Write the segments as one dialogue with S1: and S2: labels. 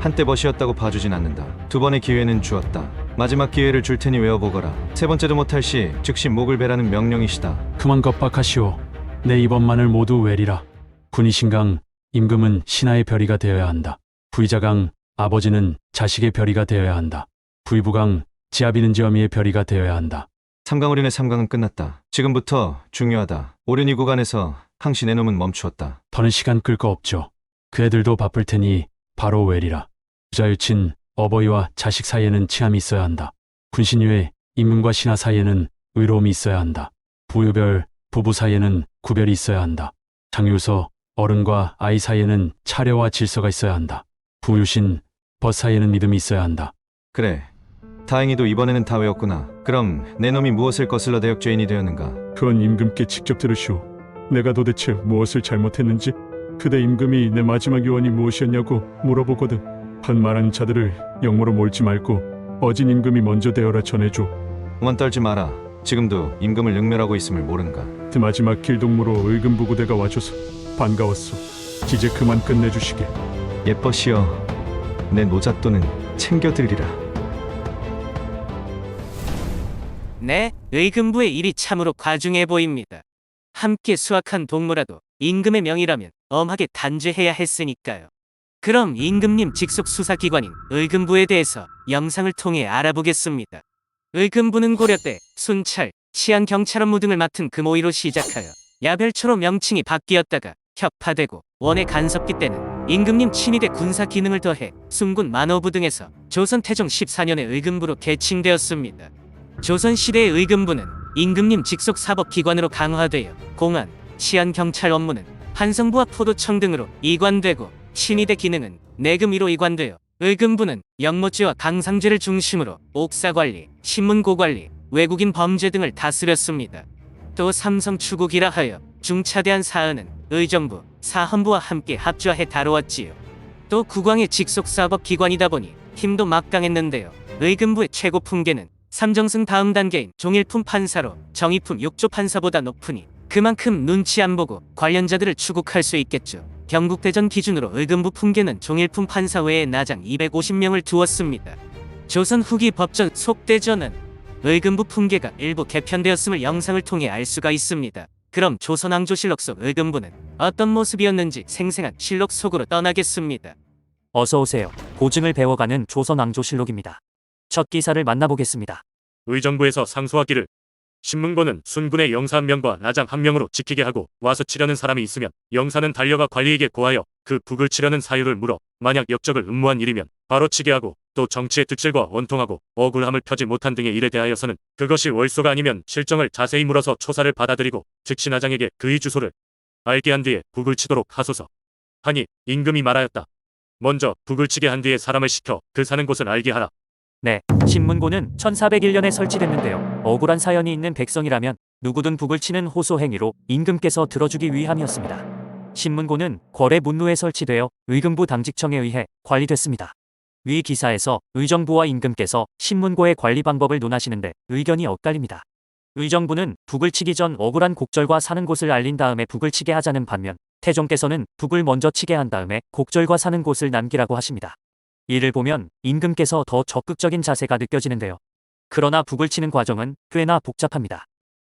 S1: 한때 멋이었다고 봐주진 않는다. 두 번의 기회는 주었다. 마지막 기회를 줄 테니 외워보거라. 세 번째도 못할 시 즉시 목을 베라는 명령이시다.
S2: 그만 겁박하시오. 내 이번만을 모두 외리라. 군이신강 임금은 신하의 별이가 되어야 한다. 부의자강 아버지는 자식의 별이가 되어야 한다. 부의부강 지아비는 지어미의 별이가 되어야 한다.
S1: 삼강어린의 삼강은 끝났다. 지금부터 중요하다. 오륜이 구간에서 항시 내 놈은 멈추었다.
S2: 더는 시간 끌 거 없죠. 그 애들도 바쁠 테니 바로 외리라. 부자유친 어버이와 자식 사이에는 치함이 있어야 한다. 군신유의 임금과 신하 사이에는 의로움이 있어야 한다. 부유별 부부 사이에는 구별이 있어야 한다. 장유서 어른과 아이 사이에는 차려와 질서가 있어야 한다. 부유신 벗 사이에는 믿음이 있어야 한다.
S1: 그래. 다행히도 이번에는 다 외웠구나. 그럼 내 놈이 무엇을 거슬러 대역죄인이 되었는가?
S3: 그건 임금께 직접 들으시오. 내가 도대체 무엇을 잘못했는지 그대 임금이 내 마지막 유언이 무엇이었냐고 물어보거든. 한 말한 자들을 영모로 몰지 말고 어진 임금이 먼저 되어라 전해줘.
S1: 오만 떨지 마라. 지금도 임금을 능멸하고 있음을 모른가?
S3: 그 마지막 길동무로 의금부 부대가 와줘서 반가웠소. 이제 그만 끝내주시게.
S1: 예뻐시여. 내 노잣돈은 챙겨드리라.
S4: 네, 의금부의 일이 참으로 과중해 보입니다. 함께 수확한 동무라도 임금의 명이라면 엄하게 단죄해야 했으니까요. 그럼 임금님 직속 수사기관인 의금부에 대해서 영상을 통해 알아보겠습니다. 의금부는 고려 때 순찰, 치안 경찰 업무 등을 맡은 금오이로 시작하여 야별초로 명칭이 바뀌었다가 혁파되고 원의 간섭기 때는 임금님 친위대 군사 기능을 더해 순군 만호부 등에서 조선 태종 14년에 의금부로 개칭되었습니다. 조선시대의 의금부는 임금님 직속 사법기관으로 강화되어 공안, 치안경찰 업무는 한성부와 포도청 등으로 이관되고 친위대 기능은 내금 위로 이관되어 의금부는 영모죄와 강상죄를 중심으로 옥사관리, 신문고관리, 외국인 범죄 등을 다스렸습니다. 또 삼성 추국이라 하여 중차대한 사안은 의정부, 사헌부와 함께 합주해 다루었지요. 또 국왕의 직속 사법 기관이다 보니 힘도 막강했는데요. 의금부의 최고 품계는 삼정승 다음 단계인 종일품 판사로 정의품 6조 판사보다 높으니 그만큼 눈치 안 보고 관련자들을 추국할 수 있겠죠. 경국대전 기준으로 의금부 품계는 종일품 판사 외에 나장 250명을 두었습니다. 조선 후기 법전 속대전은 의금부 품계가 일부 개편되었음을 영상을 통해 알 수가 있습니다. 그럼 조선왕조실록 속 의금부는 어떤 모습이었는지 생생한 실록 속으로 떠나겠습니다.
S5: 어서 오세요. 고증을 배워가는 조선왕조실록입니다. 첫 기사를 만나보겠습니다.
S6: 의정부에서 상소하기를 신문고는 순군의 영사 한 명과 나장 한 명으로 지키게 하고 와서 치려는 사람이 있으면 영사는 달려가 관리에게 고하여 그 북을 치려는 사유를 물어 만약 역적을 음모한 일이면 바로 치게 하고 또 정치의 득실과 원통하고 억울함을 펴지 못한 등의 일에 대하여서는 그것이 월소가 아니면 실정을 자세히 물어서 초사를 받아들이고 즉시 나장에게 그의 주소를 알게 한 뒤에 북을 치도록 하소서 하니 임금이 말하였다. 먼저 북을 치게 한 뒤에 사람을 시켜 그 사는 곳을 알게 하라.
S5: 네, 신문고는 1401년에 설치됐는데요. 억울한 사연이 있는 백성이라면 누구든 북을 치는 호소 행위로 임금께서 들어주기 위함이었습니다. 신문고는 궐의 문루에 설치되어 의금부 당직청에 의해 관리됐습니다. 위 기사에서 의정부와 임금께서 신문고의 관리 방법을 논하시는데 의견이 엇갈립니다. 의정부는 북을 치기 전 억울한 곡절과 사는 곳을 알린 다음에 북을 치게 하자는 반면 태종께서는 북을 먼저 치게 한 다음에 곡절과 사는 곳을 남기라고 하십니다. 이를 보면 임금께서 더 적극적인 자세가 느껴지는데요. 그러나 북을 치는 과정은 꽤나 복잡합니다.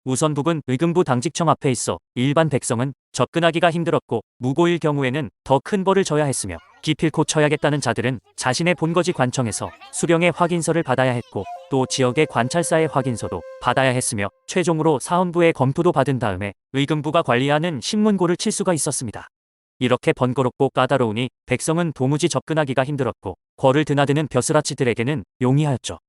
S5: 우선 북은 의금부 당직청 앞에 있어 일반 백성은 접근하기가 힘들었고 무고일 경우에는 더 큰 벌을 져야 했으며 기필코 쳐야겠다는 자들은 자신의 본거지 관청에서 수령의 확인서를 받아야 했고 또 지역의 관찰사의 확인서도 받아야 했으며 최종으로 사헌부의 검토도 받은 다음에 의금부가 관리하는 신문고를 칠 수가 있었습니다. 이렇게 번거롭고 까다로우니 백성은 도무지 접근하기가 힘들었고 궐을 드나드는 벼슬아치들에게는 용이하였죠.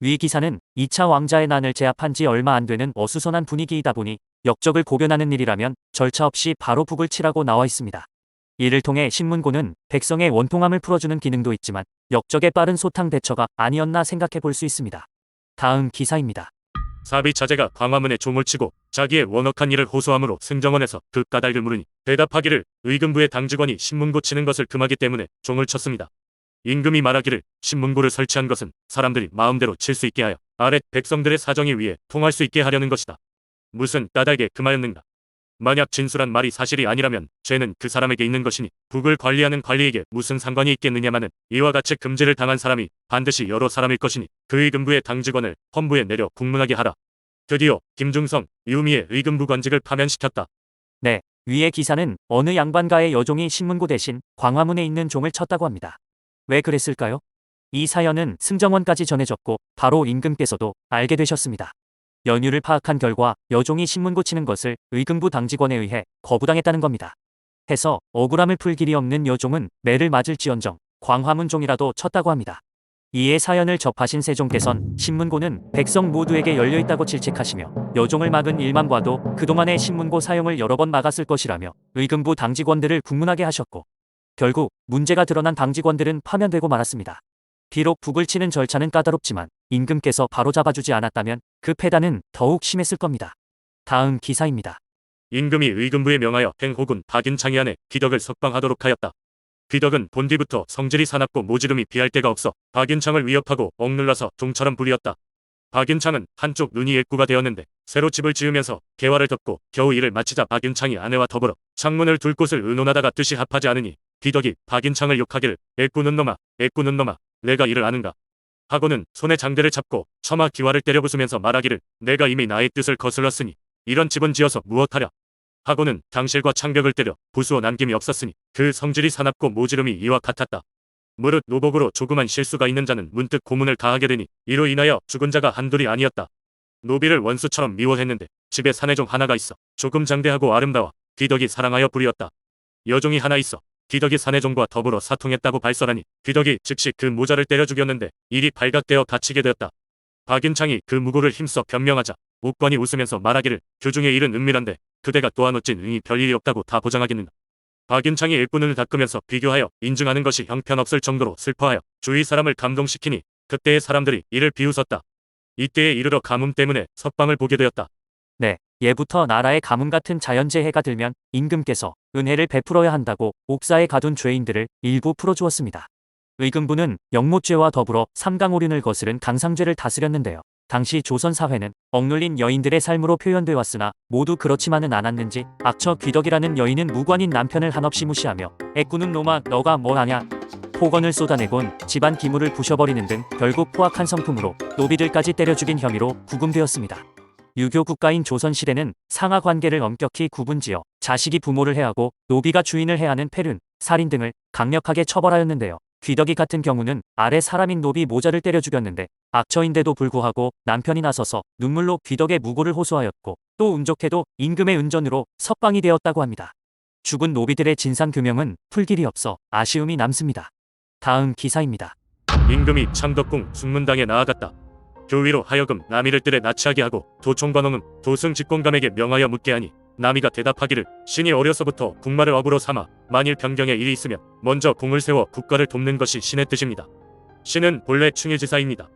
S5: 위 기사는 2차 왕자의 난을 제압한 지 얼마 안 되는 어수선한 분위기이다 보니 역적을 고변하는 일이라면 절차 없이 바로 북을 치라고 나와 있습니다. 이를 통해 신문고는 백성의 원통함을 풀어주는 기능도 있지만 역적의 빠른 소탕 대처가 아니었나 생각해 볼 수 있습니다. 다음 기사입니다.
S6: 사비 자제가 광화문에 종을 치고 자기의 원억한 일을 호소함으로 승정원에서 그 까닭을 물으니 대답하기를 의금부의 당직원이 신문고 치는 것을 금하기 때문에 종을 쳤습니다. 임금이 말하기를 신문고를 설치한 것은 사람들이 마음대로 칠 수 있게 하여 아랫 백성들의 사정에 위해 통할 수 있게 하려는 것이다. 무슨 까닭에 금하였는가? 만약 진술한 말이 사실이 아니라면 죄는 그 사람에게 있는 것이니 북을 관리하는 관리에게 무슨 상관이 있겠느냐마는 이와 같이 금지를 당한 사람이 반드시 여러 사람일 것이니 그 의 금부의 당직원을 헌부에 내려 국문하게 하라. 드디어 김중성, 유미의 의금부 관직을 파면시켰다.
S5: 위의 기사는 어느 양반가의 여종이 신문고 대신 광화문에 있는 종을 쳤다고 합니다. 왜 그랬을까요? 이 사연은 승정원까지 전해졌고 바로 임금께서도 알게 되셨습니다. 연유를 파악한 결과 여종이 신문 고 치는 것을 의금부 당직원에 의해 거부당했다는 겁니다. 해서 억울함을 풀 길이 없는 여종은 매를 맞을지언정 광화문종이라도 쳤다고 합니다. 이에 사연을 접하신 세종께선 신문고는 백성 모두에게 열려있다고 질책하시며 여종을 막은 일만 봐도 그동안의 신문고 사용을 여러 번 막았을 것이라며 의금부 당직원들을 국문하게 하셨고 결국 문제가 드러난 당직원들은 파면되고 말았습니다. 비록 북을 치는 절차는 까다롭지만 임금께서 바로 잡아주지 않았다면 그 패단은 더욱 심했을 겁니다. 다음 기사입니다.
S6: 임금이 의금부에 명하여 행호군 박윤창이 안에 귀덕을 석방하도록 하였다. 귀덕은 본디부터 성질이 사납고 모지름이 비할 데가 없어 박윤창을 위협하고 억눌러서 종처럼 부리었다. 박윤창은 한쪽 눈이 애꾸가 되었는데 새로 집을 지으면서 개화를 덮고 겨우 일을 마치자 박윤창이 아내와 더불어 창문을 둘 곳을 의논하다가 뜻이 합하지 않으니 귀덕이 박윤창을 욕하기를 애꾸는 놈아 애꾸는 놈아 내가 이를 아는가 하고는 손에 장대를 잡고 처마 기와를 때려 부수면서 말하기를 내가 이미 나의 뜻을 거슬렀으니 이런 집은 지어서 무엇하랴 하고는 당실과 창벽을 때려 부수어 남김이 없었으니 그 성질이 사납고 모지름이 이와 같았다. 무릇 노복으로 조그만 실수가 있는 자는 문득 고문을 가하게 되니 이로 인하여 죽은 자가 한둘이 아니었다. 노비를 원수처럼 미워했는데 집에 사내종 하나가 있어 조금 장대하고 아름다워 귀덕이 사랑하여 부리었다. 여종이 하나 있어 귀덕이 사내종과 더불어 사통했다고 발설하니 귀덕이 즉시 그 모자를 때려 죽였는데 일이 발각되어 갇히게 되었다. 박윤창이 그 무고를 힘써 변명하자 옥관이 웃으면서 말하기를 교중의 일은 은밀한데 그대가 또한 어찐 응이 별일이 없다고 다 보장하겠는가. 박윤창이 일꾼을 닦으면서 비교하여 인증하는 것이 형편없을 정도로 슬퍼하여 주위 사람을 감동시키니 그때의 사람들이 이를 비웃었다. 이때에 이르러 가뭄 때문에 석방을 보게 되었다.
S5: 네, 예부터 나라에 가뭄 같은 자연재해가 들면 임금께서 은혜를 베풀어야 한다고 옥사에 가둔 죄인들을 일부 풀어주었습니다. 의금부는 영모죄와 더불어 삼강오륜을 거스른 강상죄를 다스렸는데요. 당시 조선 사회는 억눌린 여인들의 삶으로 표현돼 왔으나 모두 그렇지만은 않았는지 악처 귀덕이라는 여인은 무관인 남편을 한없이 무시하며 애꾸는 놈아 너가 뭘 하냐 폭언을 쏟아내곤 집안 기물을 부셔버리는 등 결국 포악한 성품으로 노비들까지 때려 죽인 혐의로 구금되었습니다. 유교 국가인 조선시대는 상하 관계를 엄격히 구분지어 자식이 부모를 해하고 노비가 주인을 해하는 폐륜, 살인 등을 강력하게 처벌하였는데요. 귀덕이 같은 경우는 아래 사람인 노비 모자를 때려 죽였는데 악처인데도 불구하고 남편이 나서서 눈물로 귀덕의 무고를 호소하였고 또 운 좋게도 임금의 은전으로 석방이 되었다고 합니다. 죽은 노비들의 진상 규명은 풀 길이 없어 아쉬움이 남습니다. 다음 기사입니다.
S6: 임금이 창덕궁 숙문당에 나아갔다. 교위로 하여금 남이를 뜰에 납치하게 하고 도총관홍은 도승 직공감에게 명하여 묻게 하니 남이가 대답하기를 신이 어려서부터 국마를 업으로 삼아 만일 변경에 일이 있으면 먼저 공을 세워 국가를 돕는 것이 신의 뜻입니다. 신은 본래 충의지사입니다.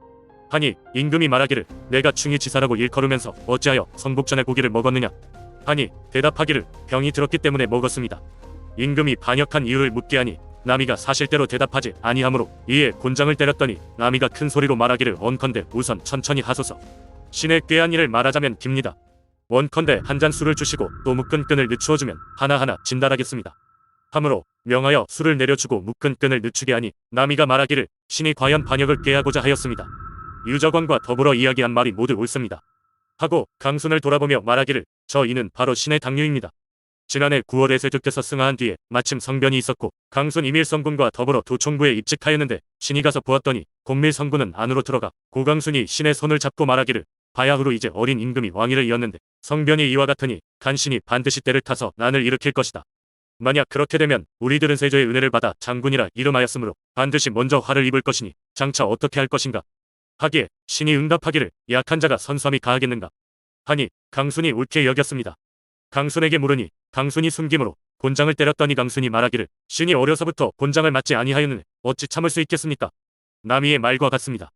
S6: 하니 임금이 말하기를 내가 충의지사라고 일컬으면서 어찌하여 성복전의 고기를 먹었느냐 하니 대답하기를 병이 들었기 때문에 먹었습니다. 임금이 반역한 이유를 묻게 하니 나미가 사실대로 대답하지 아니하므로 이에 곤장을 때렸더니 나미가 큰 소리로 말하기를 원컨대 우선 천천히 하소서. 신의 꾀한 일을 말하자면 깁니다. 원컨대 한 잔 술을 주시고 또 묶은 끈을 늦추어 주면 하나하나 진달하겠습니다. 함으로 명하여 술을 내려주고 묶은 끈을 늦추게 하니 나미가 말하기를 신이 과연 반역을 꾀하고자 하였습니다. 유저관과 더불어 이야기한 말이 모두 옳습니다. 하고 강순을 돌아보며 말하기를 저 이는 바로 신의 당류입니다. 지난해 9월에 세득돼서 승하한 뒤에 마침 성변이 있었고 강순 이밀성군과 더불어 도총부에 입직하였는데 신이 가서 보았더니 공밀성군은 안으로 들어가 고강순이 신의 손을 잡고 말하기를 바야흐로 이제 어린 임금이 왕위를 이었는데 성변이 이와 같으니 간신이 반드시 때를 타서 난을 일으킬 것이다. 만약 그렇게 되면 우리들은 세조의 은혜를 받아 장군이라 이름하였으므로 반드시 먼저 화를 입을 것이니 장차 어떻게 할 것인가 하기에 신이 응답하기를 약한 자가 선수함이 가하겠는가 하니 강순이 옳게 여겼습니다. 강순에게 물으니 강순이 숨김으로 곤장을 때렸더니 강순이 말하기를 신이 어려서부터 곤장을 맞지 아니하였느니 어찌 참을 수 있겠습니까? 남이의 말과 같습니다.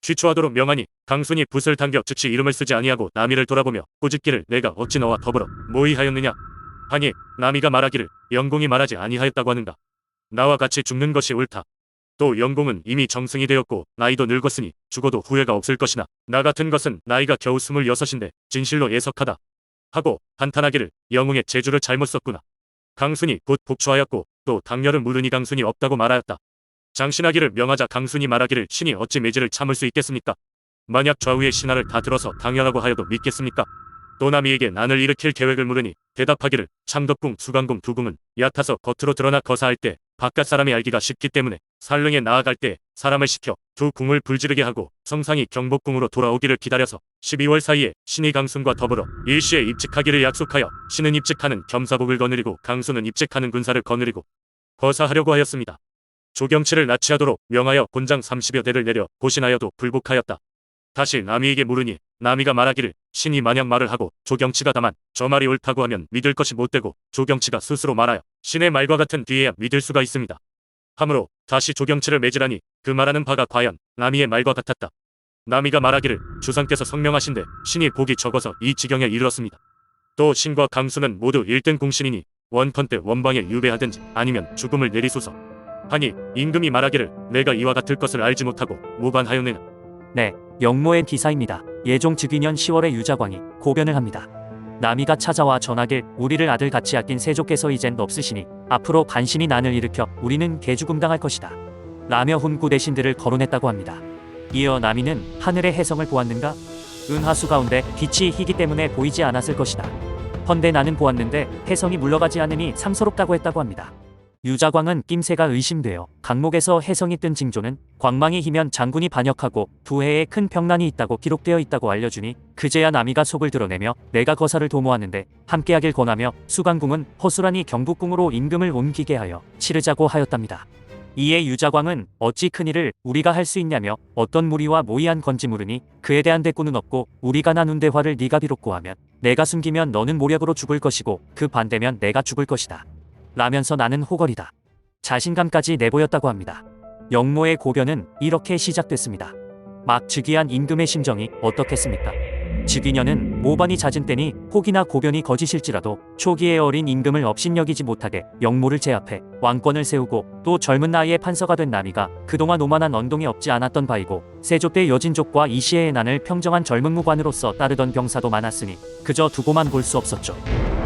S6: 취초하도록 명하니 강순이 붓을 당겨 즉시 이름을 쓰지 아니하고 남이를 돌아보며 꾸짖기를 내가 어찌 너와 더불어 모의하였느냐 하니 남이가 말하기를 영공이 말하지 아니하였다고 하는가 나와 같이 죽는 것이 옳다. 또 영공은 이미 정승이 되었고 나이도 늙었으니 죽어도 후회가 없을 것이나 나 같은 것은 나이가 겨우 스물여섯인데 진실로 예석하다. 하고 한탄하기를 영웅의 재주를 잘못 썼구나. 강순이 곧 복주하였고 또 당렬은 물으니 강순이 없다고 말하였다. 장신하기를 명하자 강순이 말하기를 신이 어찌 매질을 참을 수 있겠습니까? 만약 좌우의 신하를 다 들어서 당연하고 하여도 믿겠습니까? 또 남이에게 난을 일으킬 계획을 물으니 대답하기를 창덕궁 수강궁 두 궁은 얕아서 겉으로 드러나 거사할 때 바깥 사람이 알기가 쉽기 때문에 살릉에 나아갈 때 사람을 시켜 두 궁을 불지르게 하고 성상이 경복궁으로 돌아오기를 기다려서 12월 사이에 신이 강순과 더불어 일시에 입직하기를 약속하여 신은 입직하는 겸사복을 거느리고 강순은 입직하는 군사를 거느리고 거사하려고 하였습니다. 조경치를 납치하도록 명하여 곤장 30여 대를 내려 고신하여도 불복하였다. 다시 남이에게 물으니 남이가 말하기를 신이 만약 말을 하고 조경치가 다만 저 말이 옳다고 하면 믿을 것이 못되고 조경치가 스스로 말하여 신의 말과 같은 뒤에야 믿을 수가 있습니다. 하므로 다시 조경치를 매질하니 그 말하는 바가 과연 남이의 말과 같았다. 남이가 말하기를 주상께서 성명하신데 신이 복이 적어서 이 지경에 이르렀습니다. 또 신과 강수는 모두 1등 공신이니 원컨대 원방에 유배하든지 아니면 죽음을 내리소서. 하니 임금이 말하기를 내가 이와 같을 것을 알지 못하고 무반하였느냐.
S5: 네, 영모의 기사입니다. 예종 즉위년 10월에 유자광이 고변을 합니다. 남이가 찾아와 전하길 우리를 아들 같이 아낀 세조께서 이젠 없으시니 앞으로 간신히 난을 일으켜 우리는 개죽음 당할 것이다. 라며 훈구 대신들을 거론했다고 합니다. 이어 남이는 하늘의 해성을 보았는가? 은하수 가운데 빛이 희기 때문에 보이지 않았을 것이다. 헌데 나는 보았는데 해성이 물러가지 않으니 상서롭다고 했다고 합니다. 유자광은 낌새가 의심되어 강목에서 해성이 뜬 징조는 광망이 희면 장군이 반역하고 두 해에 큰 병난이 있다고 기록되어 있다고 알려주니 그제야 남이가 속을 드러내며 내가 거사를 도모하는데 함께하길 권하며 수강궁은 허술하니 경북궁으로 임금을 옮기게 하여 치르자고 하였답니다. 이에 유자광은 어찌 큰일을 우리가 할 수 있냐며 어떤 무리와 모의한 건지 물으니 그에 대한 대꾸는 없고 우리가 나눈 대화를 네가 비록 고하면 내가 숨기면 너는 모략으로 죽을 것이고 그 반대면 내가 죽을 것이다. 라면서 나는 호걸이다. 자신감까지 내보였다고 합니다. 영모의 고변은 이렇게 시작됐습니다. 막 즉위한 임금의 심정이 어떻겠습니까? 즉위년은 모반이 잦은 때니 혹이나 고변이 거짓일지라도 초기에 어린 임금을 업신여기지 못하게 영모를 제압해 왕권을 세우고 또 젊은 나이에 판서가 된 남이가 그동안 오만한 언동이 없지 않았던 바이고 세조 때 여진족과 이시의 난을 평정한 젊은 무관으로서 따르던 병사도 많았으니 그저 두고만 볼 수 없었죠.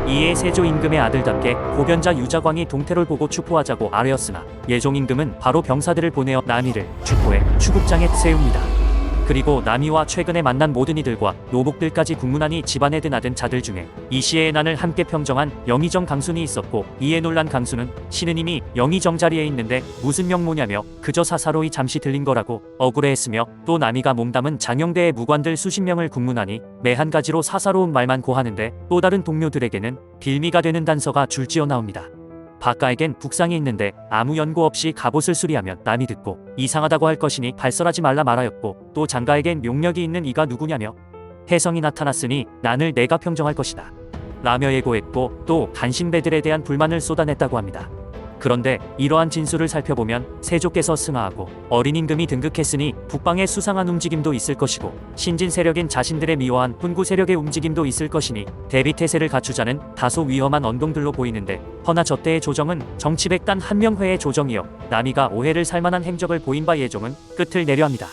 S5: 이에 세조 임금의 아들답게 고변자 유자광이 동태를 보고 추포하자고 아뢰었으나 예종 임금은 바로 병사들을 보내어 남이를 추포해 추국장에 세웁니다. 그리고 남이와 최근에 만난 모든 이들과 노복들까지 국문하니 집안에 드나든 자들 중에 이시의 난을 함께 평정한 영의정 강순이 있었고 이에 놀란 강순은 신은임이 영의정 자리에 있는데 무슨 명모냐며 그저 사사로이 잠시 들린 거라고 억울해했으며 또 남이가 몸담은 장영대의 무관들 수십 명을 국문하니 매한 가지로 사사로운 말만 고하는데 또 다른 동료들에게는 빌미가 되는 단서가 줄지어 나옵니다. 바가에겐 북상이 있는데 아무 연고 없이 갑옷을 수리하면 남이 듣고 이상하다고 할 것이니 발설하지 말라 말하였고 또 장가에겐 용력이 있는 이가 누구냐며 혜성이 나타났으니 난을 내가 평정할 것이다. 라며 예고했고 또 간신배들에 대한 불만을 쏟아냈다고 합니다. 그런데 이러한 진술을 살펴보면 세조께서 승하하고 어린 임금이 등극했으니 북방의 수상한 움직임도 있을 것이고 신진 세력인 자신들의 미워한 훈구 세력의 움직임도 있을 것이니 대비 태세를 갖추자는 다소 위험한 언동들로 보이는데 허나 저때의 조정은 정치백단 한명회의 조정이여 남이가 오해를 살만한 행적을 보인 바 예종은 끝을 내려합니다.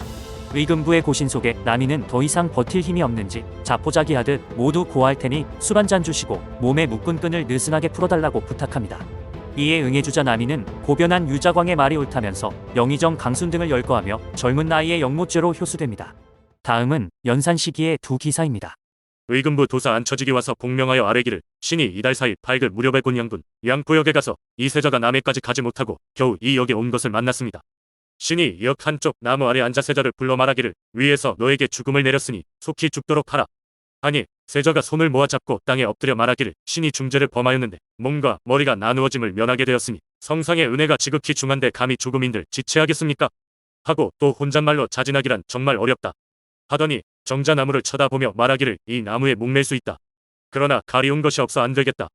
S5: 의금부의 고신 속에 남이는 더 이상 버틸 힘이 없는지 자포자기하듯 모두 고할 테니 술 한 잔 주시고 몸에 묶은 끈을 느슨하게 풀어달라고 부탁합니다. 이에 응해주자 남이는 고변한 유자광의 말이 옳다면서 영의정 강순 등을 열거하며 젊은 나이에 영모죄로 효수됩니다. 다음은 연산 시기의 두 기사입니다.
S6: 의금부 도사 안처직이 와서 공명하여 아뢰기를 신이 이달 사이 팔글 무렵에 곤 양군 양포역에 가서 이세자가 남해까지 가지 못하고 겨우 이 역에 온 것을 만났습니다. 신이 역 한쪽 나무 아래 앉아 세자를 불러 말하기를 위에서 너에게 죽음을 내렸으니 속히 죽도록 하라. 아니 세자가 손을 모아 잡고 땅에 엎드려 말하기를 신이 중죄를 범하였는데 몸과 머리가 나누어짐을 면하게 되었으니 성상의 은혜가 지극히 중한데 감히 죽음인들 지체하겠습니까? 하고 또 혼잣말로 자진하기란 정말 어렵다. 하더니 정자나무를 쳐다보며 말하기를 이 나무에 목맬 수 있다. 그러나 가리운 것이 없어 안 되겠다.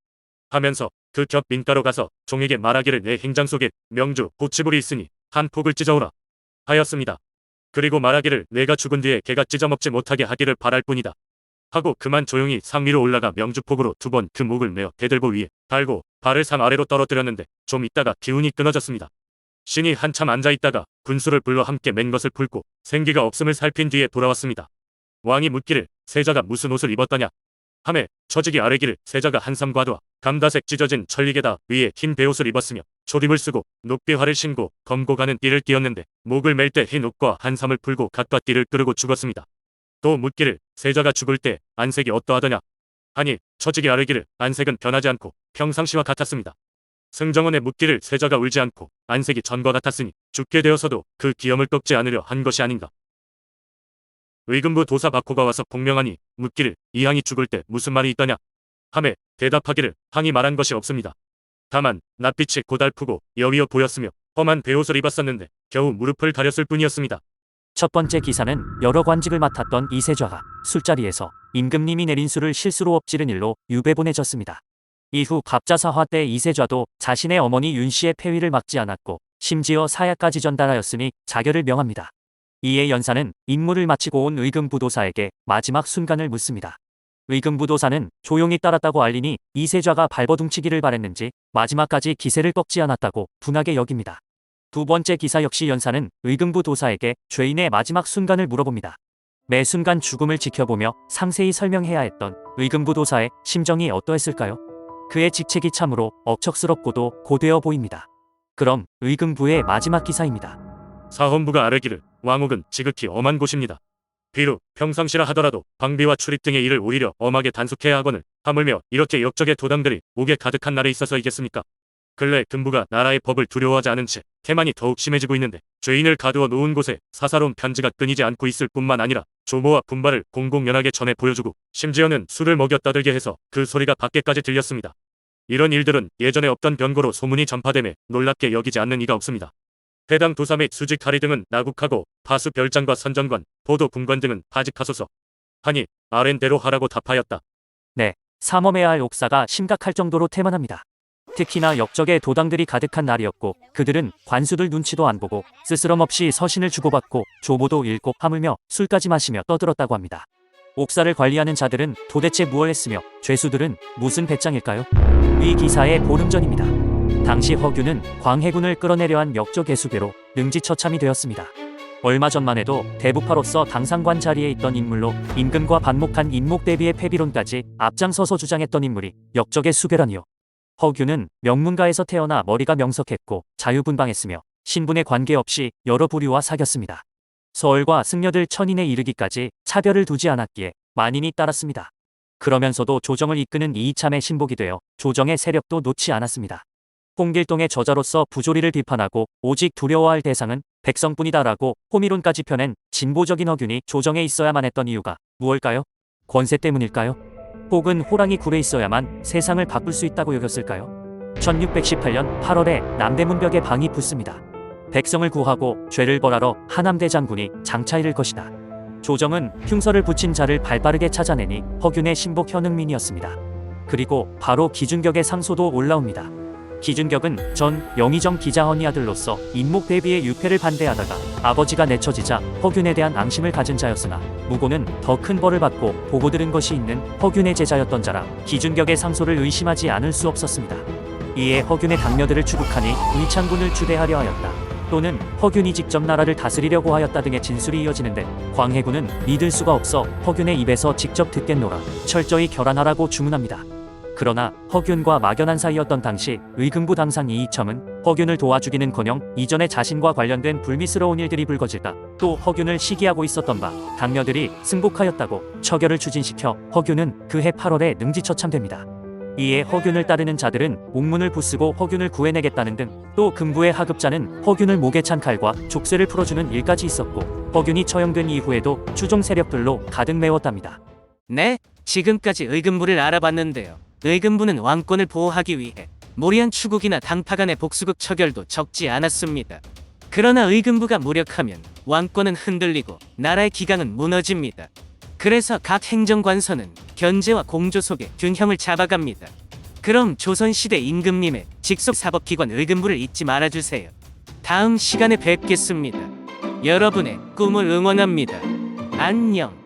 S6: 하면서 그 곁 민가로 가서 종에게 말하기를 내 행장 속에 명주 고치불이 있으니 한 폭을 찢어오라. 하였습니다. 그리고 말하기를 내가 죽은 뒤에 개가 찢어먹지 못하게 하기를 바랄 뿐이다. 하고 그만 조용히 상 위로 올라가 명주폭으로 두 번 그 목을 메어 대들보 위에 달고 발을 상 아래로 떨어뜨렸는데 좀 있다가 기운이 끊어졌습니다. 신이 한참 앉아 있다가 군수를 불러 함께 맨 것을 풀고 생기가 없음을 살핀 뒤에 돌아왔습니다. 왕이 묻기를 세자가 무슨 옷을 입었더냐 함에 처지기 아래기를 세자가 한삼과도와 감다색 찢어진 천리게다 위에 흰 베옷을 입었으며 초립을 쓰고 활을 신고 검고 가는 띠를 띄었는데 목을 맬때흰 옷과 한삼을 풀고 각각 띠를 끄르고 죽었습니다. 또 묻기를 세자가 죽을 때 안색이 어떠하더냐 하니 처지기 아래기를 안색은 변하지 않고 평상시와 같았습니다. 승정원의 묻기를 세자가 울지 않고 안색이 전과 같았으니 죽게 되어서도 그 기염을 꺾지 않으려 한 것이 아닌가. 의금부 도사 박호가 와서 복명하니 묻기를 이항이 죽을 때 무슨 말이 있더냐 함에 대답하기를 항이 말한 것이 없습니다. 다만 낯빛이 고달프고 여위어 보였으며 험한 베옷을 입었었는데 겨우 무릎을 가렸을 뿐이었습니다.
S5: 첫 번째 기사는 여러 관직을 맡았던 이세좌가 술자리에서 임금님이 내린 술을 실수로 엎지른 일로 유배 보내졌습니다. 이후 갑자사화 때 이세좌도 자신의 어머니 윤씨의 폐위를 막지 않았고 심지어 사야까지 전달하였으니 자결을 명합니다. 이에 연사는 임무를 마치고 온 의금부도사에게 마지막 순간을 묻습니다. 의금부도사는 조용히 따랐다고 알리니 이세좌가 발버둥치기를 바랬는지 마지막까지 기세를 꺾지 않았다고 분하게 여깁니다. 두 번째 기사 역시 연사는 의금부 도사에게 죄인의 마지막 순간을 물어봅니다. 매 순간 죽음을 지켜보며 상세히 설명해야 했던 의금부 도사의 심정이 어떠했을까요? 그의 직책이 참으로 억척스럽고도 고되어 보입니다. 그럼 의금부의 마지막 기사입니다.
S6: 사헌부가 아뢰기를 왕옥은 지극히 엄한 곳입니다. 비록 평상시라 하더라도 방비와 출입 등의 일을 오히려 엄하게 단속해야 하거늘 하물며 이렇게 역적의 도당들이 옥에 가득한 날에 있어서 이겠습니까? 근래 금부가 나라의 법을 두려워하지 않은 채 태만이 더욱 심해지고 있는데 죄인을 가두어 놓은 곳에 사사로운 편지가 끊이지 않고 있을 뿐만 아니라 조모와 분발을 공공연하게 전해 보여주고 심지어는 술을 먹여 떠들게 해서 그 소리가 밖에까지 들렸습니다. 이런 일들은 예전에 없던 변고로 소문이 전파됨에 놀랍게 여기지 않는 이가 없습니다. 해당 도사 및 수직 하리 등은 나국하고 파수 별장과 선정관, 보도 군관 등은 파직하소서. 하니 아랜대로 하라고 답하였다.
S5: 삼엄해야 할 옥사가 심각할 정도로 태만합니다. 특히나 역적의 도당들이 가득한 날이었고 그들은 관수들 눈치도 안 보고 스스럼 없이 서신을 주고받고 조보도 읽고 하물며 술까지 마시며 떠들었다고 합니다. 옥사를 관리하는 자들은 도대체 무엇을 했으며 죄수들은 무슨 배짱일까요? 위 기사의 보름 전입니다. 당시 허규는 광해군을 끌어내려 한 역적 개수배로 능지처참이 되었습니다. 얼마 전만 해도 대부파로서 당상관 자리에 있던 인물로 임금과 반목한 인목 대비의 패비론까지 앞장서서 주장했던 인물이 역적의 수괴라니요. 허규는 명문가에서 태어나 머리가 명석했고 자유분방했으며 신분에 관계없이 여러 부류와 사귀었습니다. 서울과 승려들 천인에 이르기까지 차별을 두지 않았기에 만인이 따랐습니다. 그러면서도 조정을 이끄는 이이참의 신복이 되어 조정의 세력도 놓지 않았습니다. 홍길동의 저자로서 부조리를 비판하고 오직 두려워할 대상은 백성뿐이다라고 호미론까지 펴낸 진보적인 허균이 조정에 있어야만 했던 이유가 무엇일까요? 권세 때문일까요? 혹은 호랑이 굴에 있어야만 세상을 바꿀 수 있다고 여겼을까요? 1618년 8월에 남대문벽에 방이 붙습니다. 백성을 구하고 죄를 벌하러 하남대 장군이 장차이를 것이다. 조정은 흉서를 붙인 자를 발빠르게 찾아내니 허균의 신복 현흥민이었습니다. 그리고 바로 기준격의 상소도 올라옵니다. 기준격은 전 영의정 기자헌이 아들로서 인목 대비의 유패를 반대하다가 아버지가 내처지자 허균에 대한 앙심을 가진 자였으나 무고는 더 큰 벌을 받고 보고 들은 것이 있는 허균의 제자였던 자라 기준격의 상소를 의심하지 않을 수 없었습니다. 이에 허균의 당녀들을 추국하니 의창군을 추대하려 하였다. 또는 허균이 직접 나라를 다스리려고 하였다 등의 진술이 이어지는데 광해군은 믿을 수가 없어 허균의 입에서 직접 듣겠노라 철저히 결안하라고 주문합니다. 그러나 허균과 막연한 사이였던 당시 의금부 당상 이이첨은 허균을 도와주기는커녕 이전에 자신과 관련된 불미스러운 일들이 불거질까 또 허균을 시기하고 있었던 바 당녀들이 승복하였다고 처결을 추진시켜 허균은 그해 8월에 능지처참됩니다. 이에 허균을 따르는 자들은 옥문을 부수고 허균을 구해내겠다는 등 또 금부의 하급자는 허균을 목에 찬 칼과 족쇄를 풀어주는 일까지 있었고 허균이 처형된 이후에도 추종 세력들로 가득 메웠답니다.
S4: 네, 지금까지 의금부를 알아봤는데요. 의금부는 왕권을 보호하기 위해 무리한 추국이나 당파 간의 복수극 처결도 적지 않았습니다. 그러나 의금부가 무력하면 왕권은 흔들리고 나라의 기강은 무너집니다. 그래서 각 행정관서는 견제와 공조 속에 균형을 잡아갑니다. 그럼 조선시대 임금님의 직속 사법기관 의금부를 잊지 말아주세요. 다음 시간에 뵙겠습니다. 여러분의 꿈을 응원합니다. 안녕.